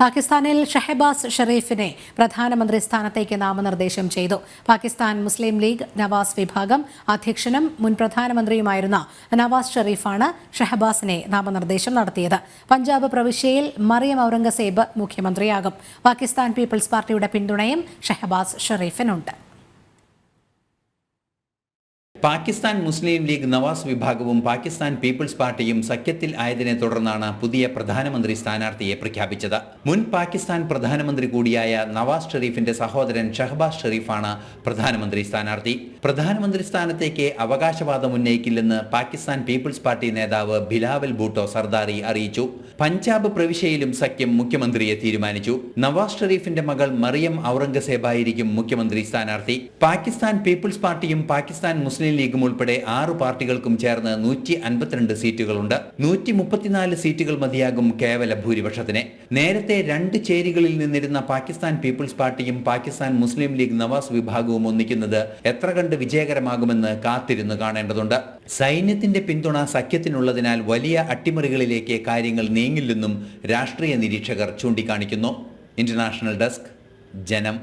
പാകിസ്ഥാനിൽ ഷഹബാസ് ഷെറീഫിനെ പ്രധാനമന്ത്രി സ്ഥാനത്തേക്ക് നാമനിർദ്ദേശം ചെയ്തു. പാകിസ്ഥാൻ മുസ്ലിം ലീഗ് നവാസ് വിഭാഗം അധ്യക്ഷനും മുൻ പ്രധാനമന്ത്രിയുമായിരുന്ന നവാസ് ഷെറീഫാണ് ഷഹബാസിനെ നാമനിർദ്ദേശം നടത്തിയത്. പഞ്ചാബ് പ്രവിശ്യയിൽ മറിയം ഔറംഗസേബ് മുഖ്യമന്ത്രിയാകും. പാകിസ്ഥാൻ പീപ്പിൾസ് പാർട്ടിയുടെ പിന്തുണയും ഷഹബാസ് ഷെറീഫിനുണ്ട്. പാകിസ്ഥാൻ മുസ്ലിം ലീഗ് നവാസ് വിഭാഗവും പാകിസ്ഥാൻ പീപ്പിൾസ് പാർട്ടിയും സഖ്യത്തിൽ ആയതിനെ തുടർന്നാണ് പുതിയ പ്രധാനമന്ത്രി സ്ഥാനാർത്ഥിയെ പ്രഖ്യാപിച്ചത്. മുൻ പാകിസ്ഥാൻ പ്രധാനമന്ത്രി കൂടിയായ നവാസ് ഷെരീഫിന്റെ സഹോദരൻ ഷഹബാസ് ഷെരീഫാണ് പ്രധാനമന്ത്രി സ്ഥാനാർത്ഥി. പ്രധാനമന്ത്രി സ്ഥാനത്തേക്ക് അവകാശവാദം ഉന്നയിക്കില്ലെന്ന് പാകിസ്ഥാൻ പീപ്പിൾസ് പാർട്ടി നേതാവ് ബിലാവൽ ഭൂട്ടോ സർദാറി അറിയിച്ചു. പഞ്ചാബ് പ്രവിശ്യയിലും സഖ്യം മുഖ്യമന്ത്രിയെ തീരുമാനിച്ചു. നവാസ് ഷെരീഫിന്റെ മകൾ മറിയം ഔറംഗസേബായിരിക്കും മുഖ്യമന്ത്രി സ്ഥാനാർത്ഥി. പാകിസ്ഥാൻ പീപ്പിൾസ് പാർട്ടിയും പാകിസ്ഥാൻ മുസ്ലിം ലീഗും ഉൾപ്പെടെ ആറു പാർട്ടികൾക്കും ചേർന്ന് നൂറ്റി അൻപത്തിരണ്ട് സീറ്റുകളുണ്ട്. നൂറ്റി മുപ്പത്തിനാല് സീറ്റുകൾ മതിയാകും കേവല ഭൂരിപക്ഷത്തിന്. നേരത്തെ രണ്ട് ചേരികളിൽ നിന്നിരുന്ന പാകിസ്ഥാൻ പീപ്പിൾസ് പാർട്ടിയും പാകിസ്ഥാൻ മുസ്ലിം ലീഗ് നവാസ് വിഭാഗവും ഒന്നിക്കുന്നത് എത്ര കണ്ട് വിജയകരമാകുമെന്ന് കാത്തിരുന്നു കാണേണ്ടതുണ്ട്. സൈന്യത്തിന്റെ പിന്തുണ സഖ്യത്തിനുള്ളതിനാൽ വലിയ അട്ടിമറികളിലേക്ക് കാര്യങ്ങൾ നീങ്ങില്ലെന്നും രാഷ്ട്രീയ നിരീക്ഷകർ ചൂണ്ടിക്കാണിക്കുന്നു. ഇന്റർനാഷണൽ ഡെസ്ക് ജനം.